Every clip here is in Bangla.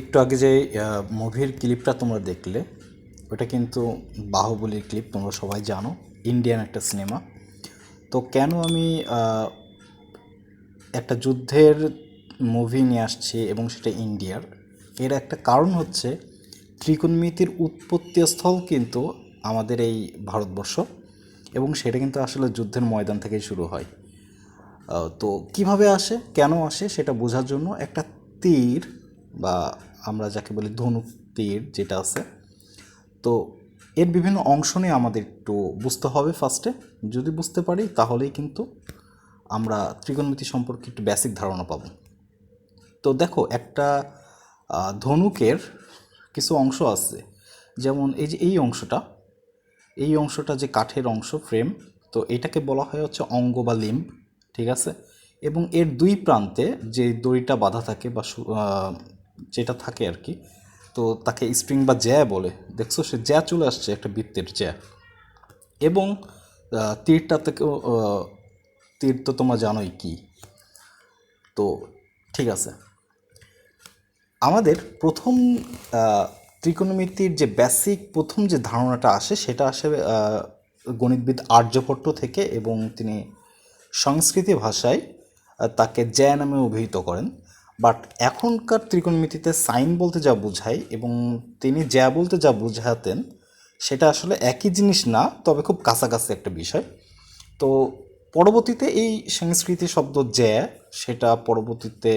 একটু আগে যে মুভির ক্লিপটা তোমরা দেখলে, ওটা কিন্তু বাহুবলীর ক্লিপ, তোমরা সবাই জানো, ইন্ডিয়ান একটা সিনেমা। তো কেন আমি একটা যুদ্ধের মুভি নিয়ে আসছি এবং সেটা ইন্ডিয়ার? এর একটা কারণ হচ্ছে, ত্রিকোণমিতির উৎপত্তি স্থল কিন্তু আমাদের এই ভারতবর্ষ, এবং সেটা কিন্তু আসলে যুদ্ধের ময়দান থেকেই শুরু হয়। তো কীভাবে আসে, কেন আসে, সেটা বোঝার জন্য একটা তীর বা আমরা যাকে বলি ধনুক তীর যেটা আছে। তো এর বিভিন্ন অংশ নিয়ে আমাদের একটু বুঝতে হবে ফার্স্টে যদি বুঝতে পারি, তাহলেই কিন্তু আমরা ত্রিকোণমিতি সম্পর্কে একটু বেসিক ধারণা পাবো। তো দেখো, একটা ধনুকের কিছু অংশ আছে। যেমন এই যে এই অংশটা এই অংশটা যে কাঠের অংশ ফ্রেম তো এটাকে বলা হয় হচ্ছে অঙ্গ বা লিম্ব, ঠিক আছে? এবং এর দুই প্রান্তে যে দড়িটা বাঁধা থাকে বা যেটা থাকে আর কি। তো তাকে স্প্রিং বা জ্যা বলে। দেখছ, সে জ্যা চলে আসছে একটা বৃত্তের জ্যা। এবং তীরটা থেকেও তীর তো তোমরা জানোই কি। তো ঠিক আছে। আমাদের প্রথম ত্রিকোণমিতির যে বেসিক প্রথম যে ধারণাটা আসে, সেটা আসে গণিতবিদ আর্যভট্ট থেকে এবং তিনি সংস্কৃতি ভাষায় তাকে জ্যা নামে অভিহিত করেন। বাট এখনকার ত্রিকোণমিতিতে সাইন বলতে যা বোঝায় এবং তিনি জ্যা বলতে যা বোঝাতেন, সেটা আসলে একই জিনিস না, তবে খুব কাছাকাছি একটা বিষয়। তো পরবর্তীতে এই সংস্কৃতি শব্দ জ্যা, সেটা পরবর্তীতে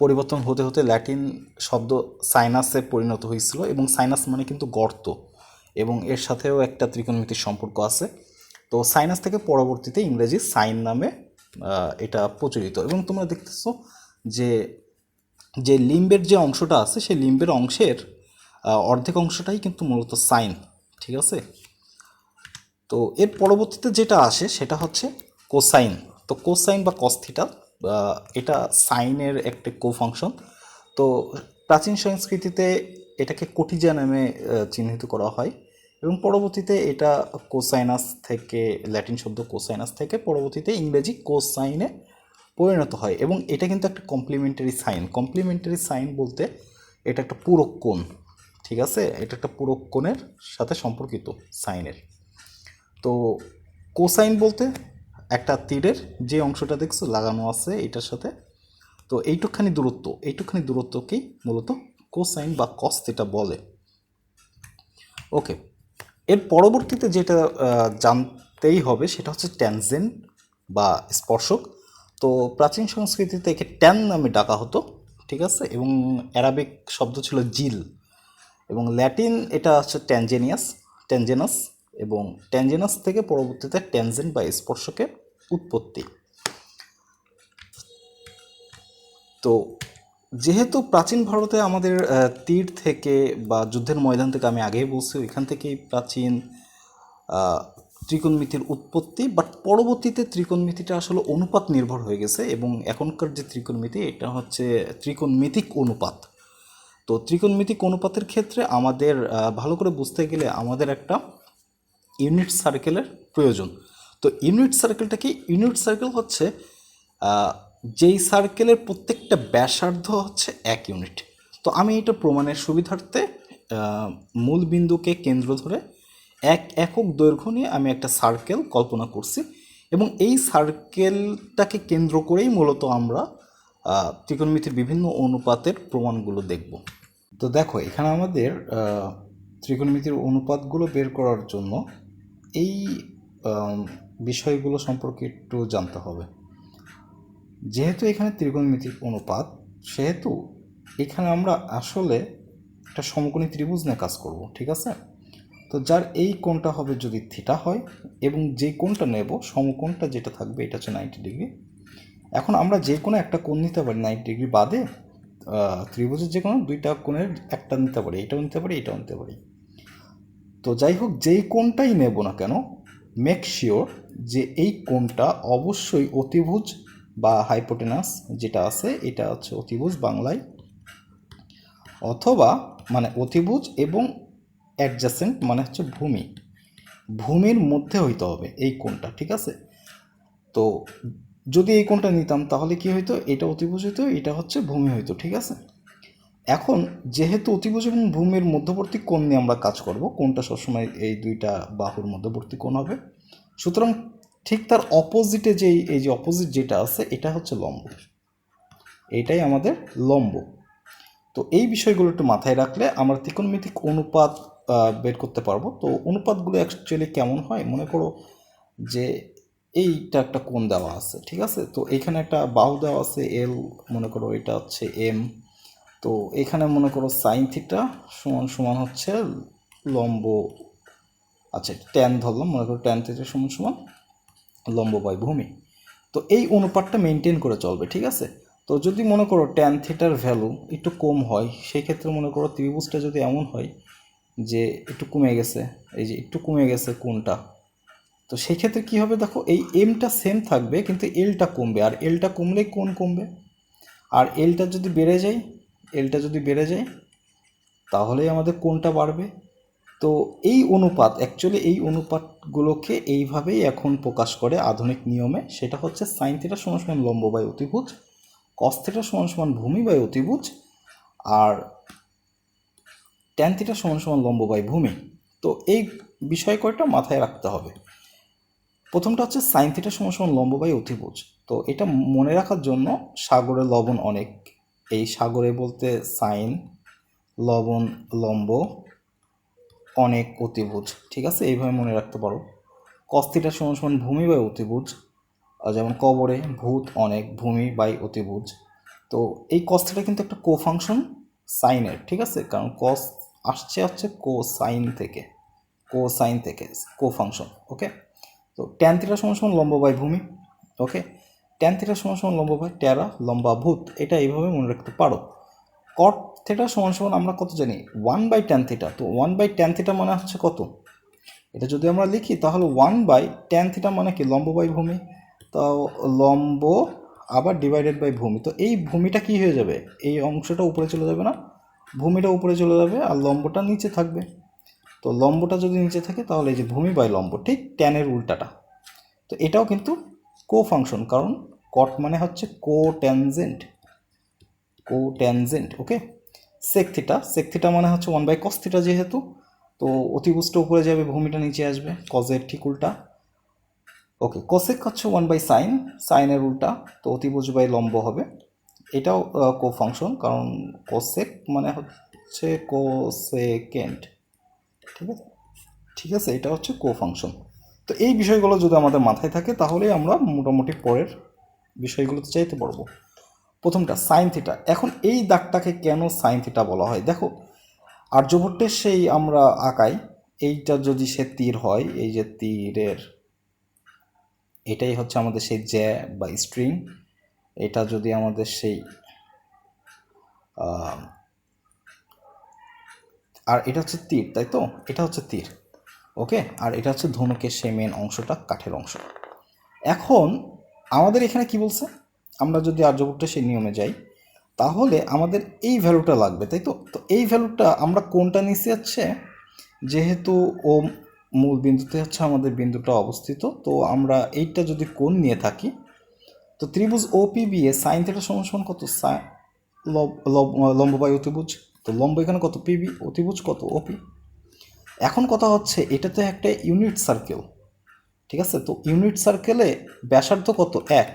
পরিবর্তন হতে হতে ল্যাটিন শব্দ সাইনাসে পরিণত হয়েছিল এবং সাইনাস মানে কিন্তু গর্ত এবং এর সাথেও একটা ত্রিকোণমিতির সম্পর্ক আছে। তো সাইনাস থেকে পরবর্তীতে ইংরেজি সাইন নামে এটা প্রচলিত এবং তোমরা দেখতেছো যে যে লিম্বের যে অংশটা আছে, সেই লিম্বের অংশের অর্ধেক অংশটাই কিন্তু মূলত সাইন, ঠিক আছে? তো এর পরবর্তীতে যেটা আসে, সেটা হচ্ছে কোসাইন। তো কোসাইন বা কস্থিটা এটা সাইনের একটা কো ফাংশন তো প্রাচীন সংস্কৃতিতে এটাকে কোটিজা নামে চিহ্নিত করা হয় এবং পরবর্তীতে এটা কোসাইনাস থেকে, ল্যাটিন শব্দ কোসাইনাস থেকে পরবর্তীতে ইংরেজি কোসাইনে পরিণত হয় এবং এটা কিন্তু একটা কমপ্লিমেন্টারি সাইন কমপ্লিমেন্টারি সাইন বলতে এটা একটা পূরক কোণ, ঠিক আছে? এটা একটা পূরক কোণের সাথে সম্পর্কিত সাইনের। তো কোসাইন বলতে একটা তীরের যে অংশটা দেখছ, লাগানো আছে এটার সাথে। তো এইটুকখানি দূরত্ব, এইটুকখানি দূরত্বকেই মূলত কোসাইন বা কস যেটা বলে। ওকে, এর পরবর্তীতে যেটা জানতেই হবে সেটা হচ্ছে ট্যানজেন্ট বা স্পর্শক। তো প্রাচীন সংস্কৃতিতে একে ট্যান নামে ডাকা হতো, ঠিক আছে? এবং অ্যারাবিক শব্দ ছিল জিল এবং ল্যাটিন এটা হচ্ছে ট্যানজেনিয়াস, ট্যানজেনাস এবং ট্যানজেনাস থেকে পরবর্তীতে ট্যানজেন্ট বা স্পর্শকের উৎপত্তি। তো যেহেতু প্রাচীন ভারতে আমাদের তীর থেকে বা যুদ্ধের ময়দান থেকে আমি আগেই বলছি, ওইখান থেকেই প্রাচীন ত্রিকোণমিতির উৎপত্তি বাট পরবর্তীতে ত্রিকোণমিতিটা আসলে অনুপাত নির্ভর হয়ে গেছে এবং এখনকার যে ত্রিকোণমিতি, এটা হচ্ছে ত্রিকোণমিতিক অনুপাত। তো ত্রিকোণমিতিক অনুপাতের ক্ষেত্রে আমাদের ভালো করে বুঝতে গেলে আমাদের একটা ইউনিট সার্কেলের প্রয়োজন। তো ইউনিট সার্কেলটা কি? ইউনিট সার্কেল হচ্ছে যেই সার্কেলের প্রত্যেকটা ব্যাসার্ধ হচ্ছে এক ইউনিট তো আমি এটা প্রমাণের সুবিধার্থে মূল বিন্দুকে কেন্দ্র ধরে এক একক দৈর্ঘ্য নিয়ে আমি একটা সার্কেল কল্পনা করছি এবং এই সার্কেলটাকে কেন্দ্র করেই মূলত আমরা ত্রিকোণমিতির বিভিন্ন অনুপাতের প্রমাণগুলো দেখব। তো দেখো, এখানে আমাদের ত্রিকোণমিতির অনুপাতগুলো বের করার জন্য এই বিষয়গুলো সম্পর্কে একটু জানতে হবে। যেহেতু এখানে ত্রিকোণমিতিক অনুপাত, সেহেতু এখানে আমরা আসলে একটা সমকোণী ত্রিভুজ নিয়ে কাজ করব, ঠিক আছে? তো যার এই কোণটা হবে যদি থিটা হয় এবং যে কোণটা নেব, সমকোণটা যেটা থাকবে এটা হচ্ছে নাইনটি ডিগ্রি এখন আমরা যে কোনো একটা কোণ নিতে পারি নাইনটি ডিগ্রি বাদে ত্রিভুজের যে কোনো দুইটা কোণের একটা নিতে পারি, এটাও নিতে পারি, এটাও নিতে পারি। তো যাই হোক, যেই কোণটাই নেব না কেন মেক শিওর যে এই কোণটা অবশ্যই অতিভুজ বা হাইপোটেনাস যেটা আছে, এটা হচ্ছে অতিভুজ বাংলায়। অথবা মানে অতিভুজ এবং অ্যাডজাসেন্ট মানে হচ্ছে ভূমি। ভূমির মধ্যে হইতে হবে এই কোণটা, ঠিক আছে? তো যদি এই কোণটা নিতাম তাহলে কি হইতো? এটা অতিভুজ হইতো, এটা হচ্ছে ভূমি হইতো, ঠিক আছে? এখন যেহেতু অতিভুজ এবং ভূমির মধ্যবর্তী কোণ নিয়ে আমরা কাজ করব কোনটা সবসময় এই দুইটা বাহুর মধ্যবর্তী কোণ হবে। সুতরাং ঠিক তার অপোজিটে যেই এই যে অপোজিট যেটা আছে, এটা হচ্ছে লম্ব। এটাই আমাদের লম্ব। তো এই বিষয়গুলো একটু মাথায় রাখলে আমরা ত্রিকোণমিতিক অনুপাত বের করতে পারব। তো অনুপাতগুলো অ্যাকচুয়ালি কেমন হয়? মনে করো যে এইটা একটা কোণ দেওয়া আছে, ঠিক আছে? তো এখানে একটা বাহু দেওয়া আছে এল মনে করো এটা হচ্ছে এম তো এখানে মনে করো সাইন থিটা সমান সমান হচ্ছে লম্ব আচ্ছা ট্যান ধরলাম, মনে করো ট্যান থিটা সমান সমান লম্ব বাই ভূমি তো এই অনুপাতটা মেনটেন করে চলবে, ঠিক আছে? তো যদি মনে করো ট্যান থিটার ভ্যালু একটু কম হয় সেই ক্ষেত্রে মনে করো ত্রিভুজটা যদি এমন হয় যে একটু কমে গেছে, এই যে একটু কমে গেছে কোনটা? তো সেই ক্ষেত্রে কী হবে দেখো, এই এমটা সেম থাকবে, কিন্তু এলটা কমবে। আর এলটা কমলে কোন কমবে? আর এলটা যদি বেড়ে যায় এলটা যদি বেড়ে যায় তাহলেই আমাদের কোনটা বাড়বে? তো এই অনুপাত অ্যাকচুয়ালি এই অনুপাতগুলোকে এইভাবেই এখন প্রকাশ করে আধুনিক নিয়মে। সেটা হচ্ছে সাইন থিটা সমান সমান লম্ব বাই অতিভুজ কস থিটা সমান সমান ভূমি বাই অতিভুজ, আর ট্যান থিটা সমান সমান লম্ব বাই ভূমি। তো এই বিষয় কয়টা মাথায় রাখতে হবে। প্রথমটা হচ্ছে সাইন থিটা সমান সমান লম্ব বাই অতিভুজ। তো এটা মনে রাখার জন্য সাগরে লবণ অনেক। এই সাগরে বলতে সাইন, লবণ, লম্ব অনেক অতিভুজ। ঠিক আছে? এইভাবে মনে রাখতে পারো। কস্তিটা সমান সমান ভূমি বাই অতিভুজ। যেমন কবরে ভূত অনেক, ভূমি বাই অতিভুজ। তো এই কস্তিটা কিন্তু একটা কো ফাংশন সাইনের। ঠিক আছে? কারণ কস আসছে হচ্ছে কো সাইন থেকে কো সাইন থেকে কো ফাংশন ওকে তো ট্যান থিটা সমান সমান লম্ব বাই ভূমি ওকে ট্যান থিটা সমান সমান লম্ব বাই ট্যারা লম্বা ভূত, এটা এইভাবে মনে রাখতে পারো। কট থিটা সমান সমান আমরা কত জানি? ওয়ান বাই ট্যান থিটা তো ওয়ান বাই ট্যান থিটা মানে হচ্ছে কত? এটা যদি আমরা লিখি, তাহলে ওয়ান বাই ট্যান থিটা মানে কি? লম্ব বাই ভূমি, তো লম্ব আবার ডিভাইডেড বাই ভূমি, তো এই ভূমিটা কি হয়ে যাবে? এই অংশটা উপরে চলে যাবে না? ভূমিটা উপরে চলে যাবে আর লম্বটা নিচে থাকবে। তো লম্বটা যদি নিচে থাকে তাহলে এই যে ভূমি বাই লম্ব, ঠিক ট্যানের উল্টাটা। তো এটাও কিন্তু কো ফাংশন কারণ কট মানে হচ্ছে co tangent co tangent okay sec theta sec theta মানে হচ্ছে ওয়ান বাই কস থিটা যেহেতু, তো অতিভুজটা উপরে যাবে, ভূমিটা নিচে আসবে কজের ঠিক উল্টা। ওকে কোসেক হচ্ছে ওয়ান বাই সাইন সাইনের উল্টা, তো অতিভুজ বাই লম্ব হবে। এটাও কো ফাংশন কারণ কোসেক মানে হচ্ছে কোসেকেন্ড ঠিক আছে? ঠিক আছে, এটা হচ্ছে কো ফাংশন তো এই বিষয়গুলো যদি আমাদের মাথায় থাকে, তাহলেই আমরা মোটামুটি পরের বিষয়গুলোতে চাইতে পারব। প্রথমটা সাইন থিটা এখন এই দাগটাকে কেন সাইন থিটা বলা হয়? দেখো, আর্যভট্টের সেই আমরা আঁকাই, এইটা যদি সে তীর হয়, এই যে তীরের, এটাই হচ্ছে আমাদের সেই জ্যা বা স্ট্রিং এটা যদি আমাদের সেই আর এটা হচ্ছে তীর, তাই তো? এটা হচ্ছে তীর, ওকে? আর এটা হচ্ছে ধনুকের সেই মেন অংশটা, কাঠের অংশ। এখন আমাদের এখানে কি বলছে? আমরা যদি আর্যভট্টের সেই নিয়মে যাই, তাহলে আমাদের এই ভ্যালুটা লাগবে, তাই তো? তো এই ভ্যালুটা আমরা কোনটা নিচে যাচ্ছে যেহেতু ও মূল বিন্দুতে হচ্ছে আমাদের বিন্দুটা অবস্থিত, তো আমরা এইটা যদি কোন নিয়ে থাকি তো ত্রিভুজ ওপিবি এ সাইন থিটা সমান সমান কত? লম্ব বাই অতিভুজ। তো লম্ব এখানে কত? পিবি অতিভুজ কত? ওপি এখন কথা হচ্ছে এটা তো একটা ইউনিট সার্কেল ঠিক আছে? তো ইউনিট সার্কেলে ব্যাসার্ধ কত? এক।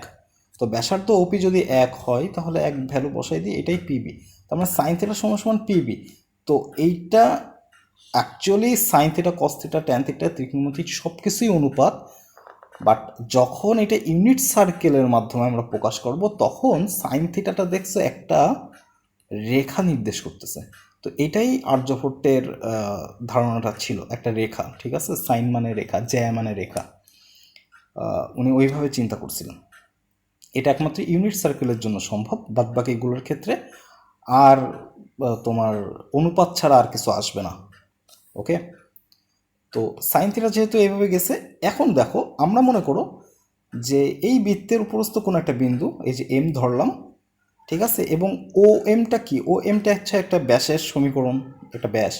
তো ব্যাসার্ধ ওপি যদি এক হয়, তাহলে এক ভ্যালু বসাই দিই এটাই পিবি তার মানে সাইন থিটা সমান সমান পিবি তো এইটা actually sine theta cos theta tan theta ত্রিকোণমিতিক সব কিছুই অনুপাত। বাট যখন এটা ইউনিট সার্কেলের মাধ্যমে আমরা প্রকাশ করব, তখন সাইন থিটাটা দেখছ একটা রেখা নির্দেশ করতেছে। তো এটাই আর্যভট্টের ধারণাটা ছিল, একটা রেখা, ঠিক আছে? সাইন মানে রেখা, জ্যা মানে রেখা। উনি ওইভাবে চিন্তা করছিলেন। এটা একমাত্র ইউনিট সার্কেলের জন্য সম্ভব বাদ বাকিগুলোর ক্ষেত্রে। আর তোমার অনুপাত ছাড়া আর কিছু আসবে না ওকে তো সাইন থিটা যেহেতু এইভাবে গেছে, এখন দেখো আমরা মনে করো যে এই বৃত্তের উপরস্থ কোনো একটা বিন্দু, এই যে এম ধরলাম, ঠিক আছে? এবং ও এমটা কি? ও এমটা হচ্ছে একটা ব্যাসের সমীকরণ, একটা ব্যাস।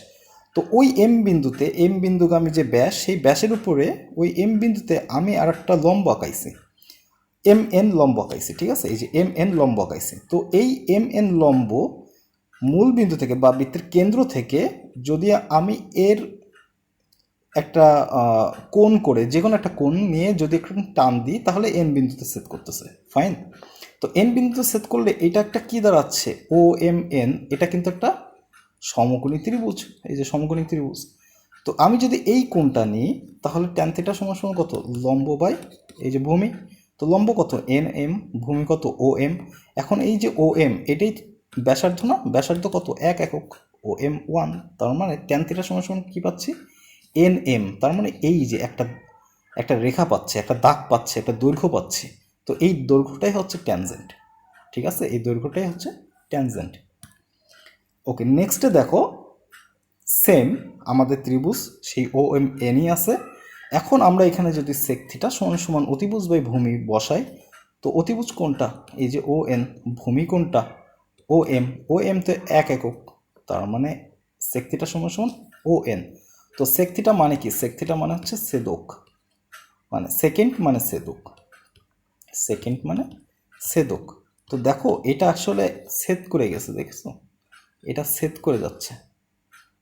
তো ওই এম বিন্দুতে এম বিন্দুগামী যে ব্যাস, সেই ব্যাসের উপরে ওই এম বিন্দুতে আমি আর একটা লম্ব আঁকাইছি। এম এন লম্ব আঁকাইছি, ঠিক আছে? এই যে এম এন লম্ব আঁকাইছি। তো এই এম এন লম্ব মূল বিন্দু থেকে বা বৃত্তের কেন্দ্র থেকে যদি আমি এর একটা কোণ করে, যে কোনো একটা কোণ নিয়ে যদি একটু টান দিই, তাহলে এন বিন্দুতে সেট করতেছে। ফাইন তো এন বিন্দুতে সেট করলে এটা একটা কি দাঁড়াচ্ছে? ও এম এন এটা কিন্তু একটা সমকোণী ত্রিভুজ। এই যে সমকোণী ত্রিভুজ। তো আমি যদি এই কোণটা নিই, তাহলে ট্যান থিটা সমান সমান কত? লম্ব বাই এই যে ভূমি। তো লম্ব কত? এন এম ভূমি কত? ও এম এখন এই যে ও এম এটাই ব্যাসার্ধ না? ব্যাসার্ধ কত? এক একক। ও এম ওয়ান তার মানে ট্যান থিটা সমান সমান কী পাচ্ছি? এন এম তার মানে এই যে একটা একটা রেখা পাচ্ছে, একটা দাগ পাচ্ছে, একটা দৈর্ঘ্য পাচ্ছে, তো এই দৈর্ঘ্যটাই হচ্ছে ট্যানজেন্ট ঠিক আছে? এই দৈর্ঘ্যটাই হচ্ছে ট্যানজেন্ট ওকে নেক্সটে দেখো সেম আমাদের ত্রিভুজ, সেই ও এম এনই আছে। এখন আমরা এখানে যদি সেক থিটা সমান সমান অতিভুজ বাই ভূমি বসাই, তো অতিভুজ কোনটা? এই যে ও এন ভূমি কোনটা? ও এম ও এম তো এক একক, তার মানে সেক থিটা সমান সমান ও এন তো সেক থিটা মানে কি? সেক মানে হচ্ছে সেদক। মানে সেকেন্ড মানে সেদক। সেকেন্ড মানে সেদক। তো দেখো, এটা আসলে সেদ করে গেছে, দেখেছ? এটা সেদ করে যাচ্ছে।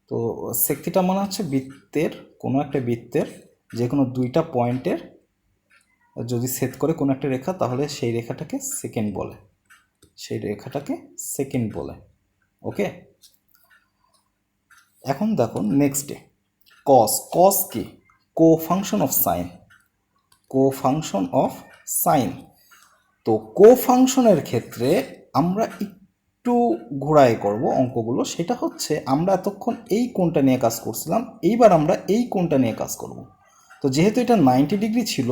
তো সেক্তিটা মনে হচ্ছে বৃত্তের, কোনো একটা বৃত্তের যে কোনো দুইটা পয়েন্টের যদি সেট করে কোনো একটা রেখা, তাহলে সেই রেখাটাকে সেকেন্ড বলে। সেই রেখাটাকে সেকেন্ড বলে। ওকে এখন দেখো নেক্সটে কস কস কি co function of sine co function of sine তো কো ফাংশনের ক্ষেত্রে আমরা একটু ঘোরায় করব অঙ্কগুলো। সেটা হচ্ছে আমরা এতক্ষণ এই কোণটা নিয়ে কাজ করছিলাম, এইবার আমরা এই কোণটা নিয়ে কাজ করব। তো যেহেতু এটা নাইনটি ডিগ্রি ছিল,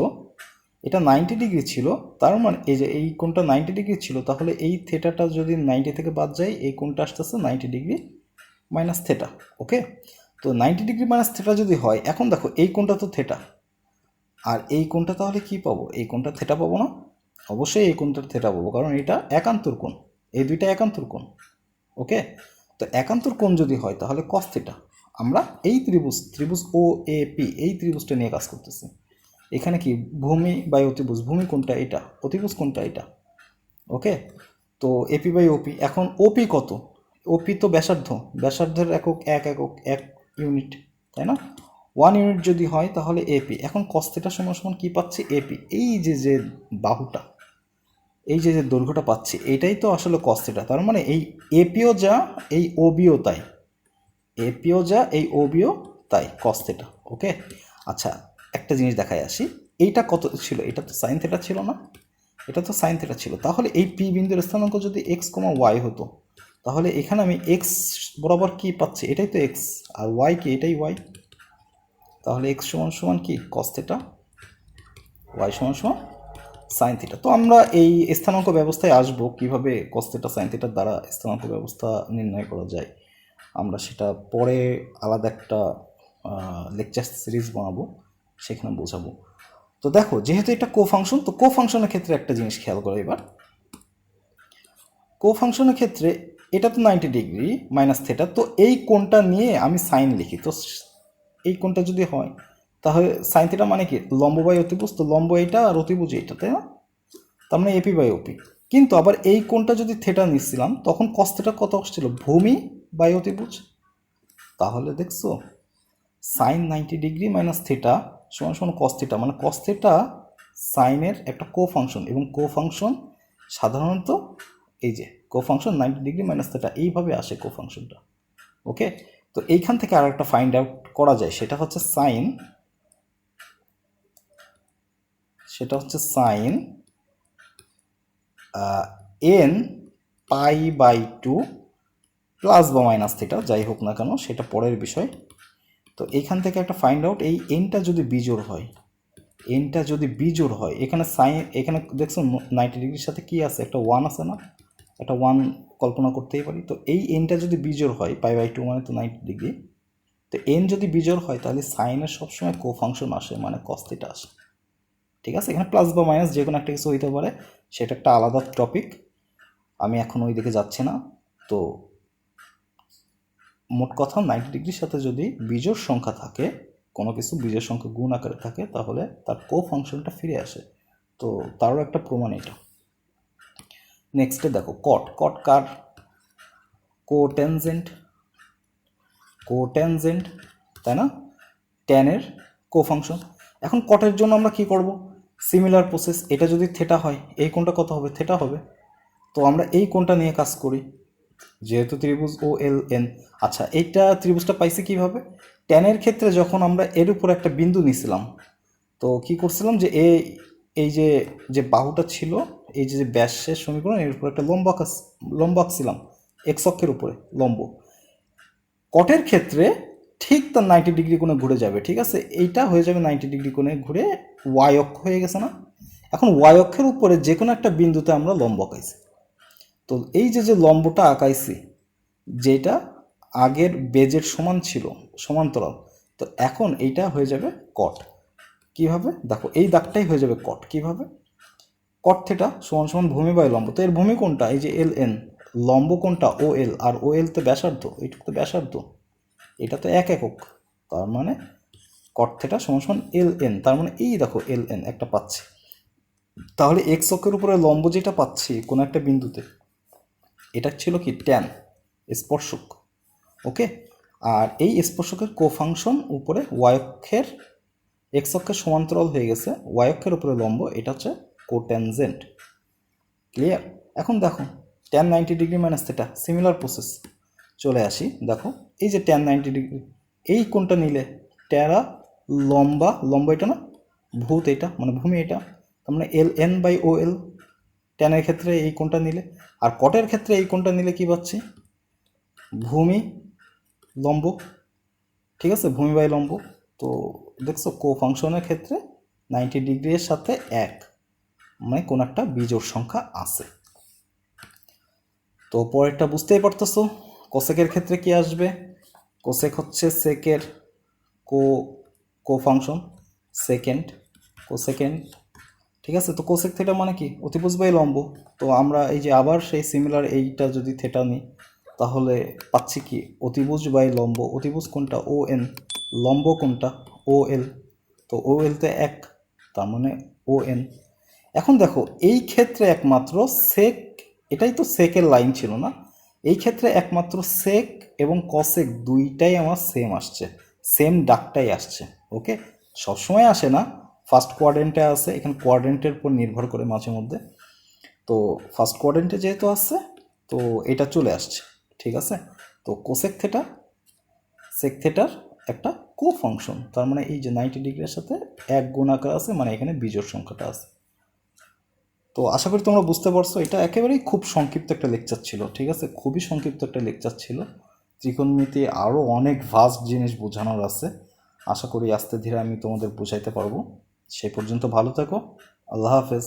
এটা নাইনটি ডিগ্রি ছিল, তার মানে এই যে এই কোণটা নাইনটি ডিগ্রি ছিল, তাহলে এই থেটাটা যদি নাইনটি থেকে বাদ যায়, এই কোণটা আসতেছে ninety degree minus theta okay তো নাইনটি ডিগ্রি মাইনাস থেটা যদি হয়, এখন দেখো এই কোণটা তো থেটা আর এই কোণটা তাহলে কি পাবো? এই কোণটা থেটা পাবো না। অবশ্যই এই কোণটা থেটা পাবো, কারণ এটা একান্তর কোণ। এই দুইটা একান্তর কোণ ওকে তো একান্তর কোণ যদি হয়, তাহলে কস থেটা আমরা এই ত্রিভুজ ত্রিভুজ ও এ পি এই ত্রিভুজটা নিয়ে কাজ করতেছি। এখানে কি ভূমি বাই অতিভুজ? ভূমি কোনটা এটা, অতিভুজ কোনটা এটা ওকে তো এপি বাই ওপি এখন ওপি কত? ওপি তো ব্যাসার্ধ। ব্যাসার্ধের একক এক একক এক ইউনিট তাই না? ওয়ান ইউনিট যদি হয় তাহলে এপি এখন কস্তেটা সমান সমান কী পাচ্ছি? এপি এই যে যে বাহুটা, এই যে যে দৈর্ঘ্যটা পাচ্ছি এটাই তো আসলে কস্তেটা তার মানে এই এপিও যা, এই ওবিও তাই। এপিও যা, এই ওবিও তাই কস্তেটা ওকে আচ্ছা একটা জিনিস দেখায় আসি। এইটা কত ছিল? এটা তো সাইন থেটা ছিল না। এটা তো সাইন থেটা ছিল। তাহলে এই পি বিন্দুর স্থানাঙ্ক যদি এক্স কমা ওয়াই হতো তাহলে এখানে আমি এক্স বরাবর কি পাচ্ছি? এটাই তো এক্স আর ওয়াই কি? এটাই ওয়াই তাহলে এক্স সমান সমান কি? কস থেটা ওয়াই সমান সমান সাইন তো আমরা এই স্থানাঙ্ক ব্যবস্থায় আসব, কীভাবে কস থেটা দ্বারা স্থানাঙ্ক ব্যবস্থা নির্ণয় করা যায়। আমরা সেটা পরে আলাদা একটা লেকচার সিরিজ বানাবো, সেখানে বোঝাবো। তো দেখো, যেহেতু এটা কো ফাংশন তো কো ফাংশনের ক্ষেত্রে একটা জিনিস খেয়াল করো এবার। কো ফাংশনের ক্ষেত্রে এটা তো নাইনটি ডিগ্রি মাইনাস থেটা তো এই কোণটা নিয়ে আমি সাইন লিখি। তো এই কোণটা যদি হয়, তাহলে সাইন থিটা মানে কি? লম্ব বাই অতিভুজ, তো লম্ব এইটা আর অতিভুজ এইটা, তাই না? তার মানে এপি বাই ওপি কিন্তু আবার এই কোণটা যদি থেটা নিচ্ছিলাম, তখন কস থেটা কত আসছিল? ভূমি বাই অতিভুজ। তাহলে দেখছ sine ninety degree minus theta সমান সমান কস থেটা মানে কস থেটা সাইনের একটা কো ফাংশন এবং কো ফাংশন সাধারণত এই যে cofunction ninety degree minus theta এইভাবে আসে কো ফাংশনটা ওকে তো এইখান থেকে আর একটা ফাইন্ড আউট করা যায়, সেটা হচ্ছে সাইন সেটা হচ্ছে sine n pi by two plus বা মাইনাস থিটা যাই হোক না কেন, সেটা পরের বিষয়। তো এইখান থেকে একটা ফাইন্ড আউট এই এনটা যদি বিজোড় হয় এনটা যদি বিজোড় হয়, এখানে সাইন এখানে দেখছ নাইনটি ডিগ্রির সাথে কি আছে? একটা ওয়ান আছে না? একটা ওয়ান কল্পনা করতেই পারি। তো এই এনটা যদি বিজোড় হয় পাই বাই টু মানে তো নাইনটি ডিগ্রি তো এন যদি বিজোড় হয়, তাহলে সাইনের সবসময় কো ফাংশন আসে মানে কস্তিটা আসে। ঠিক আছে? এখানে প্লাস বা মাইনাস যে কোনো একটা কিছু হইতে পারে, সেটা একটা আলাদা টপিক আমি এখন ওই দিকে যাচ্ছি না। তো মোট কথা নাইনটি ডিগ্রির সাথে যদি বিজোড় সংখ্যা থাকে, কোনো কিছু বিজোড় সংখ্যা গুণ আকারে থাকে, তাহলে তার কো ফাংশনটা ফিরে আসে। তো তারও একটা প্রমাণ এটা। নেক্সটে দেখো কট কট কার? কোটেনজেন্ট কোটেনজেন্ট তাই না? ট্যানের কোফাংশন এখন কটের জন্য আমরা কি করব? সিমিলার প্রসেস এটা যদি থেটা হয়, এই কোণটা কত হবে? থেটা হবে। তো আমরা এই কোণটা নিয়ে কাজ করি, যেহেতু ত্রিভুজ ও এল এন আচ্ছা এইটা ত্রিভুজটা পাইছি কীভাবে? ট্যানের ক্ষেত্রে যখন আমরা এর উপর একটা বিন্দু নিছিলাম, তো কি করছিলাম যে এই যে যে বাহুটা ছিল এই যে ব্যাসের সমীকরণ, এর উপর একটা লম্ব আঁকা লম্ব আঁকছিলাম এক্স অক্ষের উপরে, লম্ব। কটের ক্ষেত্রে ঠিক তার নাইনটি ডিগ্রি কোণে ঘুরে যাবে, ঠিক আছে? এইটা হয়ে যাবে নাইনটি ডিগ্রি কোণে ঘুরে ওয়াই অক্ষ হয়ে গেছে না? এখন ওয়াই অক্ষের উপরে যে কোনো একটা বিন্দুতে আমরা লম্ব আঁকাইছি। তো এই যে যে লম্বটা আঁকাইছি, যেটা আগের বেজের সমান ছিল, সমান্তরাল, তো এখন এইটা হয়ে যাবে কট কীভাবে? দেখো, এই দাগটাই হয়ে যাবে কট কীভাবে? কট থেটা সমান সমান ভূমি বাই লম্ব। তো এর ভূমি কোনটা? এই যে এল এন। লম্ব কোনটা? ও এল। আর ও এল তো ব্যাসার্ধ? এইটুকু তো ব্যাসার্ধ। এটা তো এক একক। তার মানে কট থেটা সমান সমান এল এন। তার মানে এই দেখো এল এন একটা পাচ্ছি। তাহলে এক্স অক্ষের উপরে লম্ব যেটা পাচ্ছি কোনো একটা বিন্দুতে, এটা ছিল কি? ট্যান, স্পর্শক। ওকে? আর এই স্পর্শকের কোফাংশন উপরে ওয়াই অক্ষের, এক্স অক্ষের সমান্তরাল হয়ে গেছে, ওয়াই অক্ষের উপরে লম্ব, এটা হচ্ছে কোট্যানজেন্ট ক্লিয়ার এখন দেখো tan ninety degree minus theta similar process চলে আসি, দেখো, এই যে ট্যান নাইনটি ডিগ্রি এই কোনটা নিলে ট্যারা লম্বা লম্বা এটা না, ভূত এটা মানে ভূমি এটা, তার মানে এল এন বাই ও এল ট্যানের ক্ষেত্রে এই কোনটা নিলে, আর কটের ক্ষেত্রে এই কোনটা নিলে কি পাচ্ছি? ভূমি লম্ব, ঠিক আছে, ভূমি বাই লম্ব, তো দেখছ কো ফাংশনের ক্ষেত্রে নাইনটি ডিগ্রির সাথে এক। মানে কোন একটা বিজোড় সংখ্যা আছে। তো পরেরটা বুঝতেই পারতেছো, কোসেকের ক্ষেত্রে কি আসবে? কোসেক হচ্ছে সেকের কো কো ফাংশন সেকেন্ড, কোসেকেন্ড, ঠিক আছে? তো কোসেক থেটা মানে কি? অতিভুজ বাই লম্ব। তো আমরা এই যে আবার সেই সিমিলার এইটা যদি থেটা নিই, তাহলে পাচ্ছি কি? অতিভুজ বাই লম্ব। অতিভুজ কোনটা? ও এন লম্ব কোনটা? ও এল তো ও এল তো এক, তার মানে ও এন এখন দেখো, এই ক্ষেত্রে একমাত্র সেক এটাই তো সেকের লাইন ছিল না? এই ক্ষেত্রে একমাত্র সেক এবং কসেক দুইটাই আমার সেম আসছে। সেম ডাকটাই আসছে ওকে সবসময় আসে না ফার্স্ট কোয়াড্রেন্টে আসে এখানে কোয়াড্রেন্টের উপর নির্ভর করে মাঝে মধ্যে। তো ফার্স্ট কোয়াড্রেন্টে যেহেতু আসছে, তো এটা চলে আসছে, ঠিক আছে? তো কোসেক থেটা সেক থেটার একটা কো ফাংশন তার মানে এই যে নাইনটি ডিগ্রির সাথে এক গুণাকার আছে মানে এখানে বিজোড় সংখ্যাটা আছে। তো আশা করি তোমরা বুঝতে পারছ, এটা একেবারেই খুব সংক্ষিপ্ত একটা লেকচার ছিল, ঠিক আছে? খুবই সংক্ষিপ্ত একটা লেকচার ছিল। ত্রিকোণমিতি আরও অনেক ভাস্ট জিনিস বোঝানোর আছে। আশা করি আস্তে ধীরে আমি তোমাদের বোঝাইতে পারব। সেই পর্যন্ত ভালো থেকো। আল্লাহ হাফেজ।